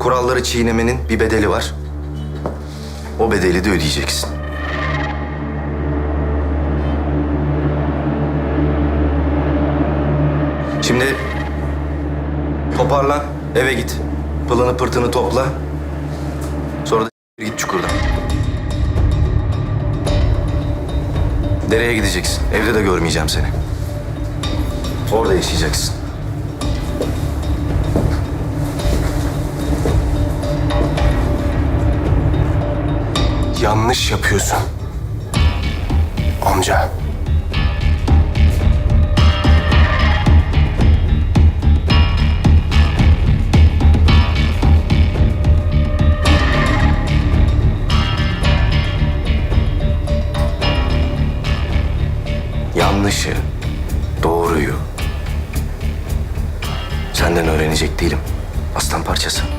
Kuralları çiğnemenin bir bedeli var. O bedeli de ödeyeceksin. Şimdi toparlan, eve git. Pılını pırtını topla. Sonra da git çukurdan. Dereye gideceksin. Evde de görmeyeceğim seni. Orada yaşayacaksın. yanlış yapıyorsun. Amca. Yanlışı, doğruyu senden öğrenecek değilim. Aslan parçası.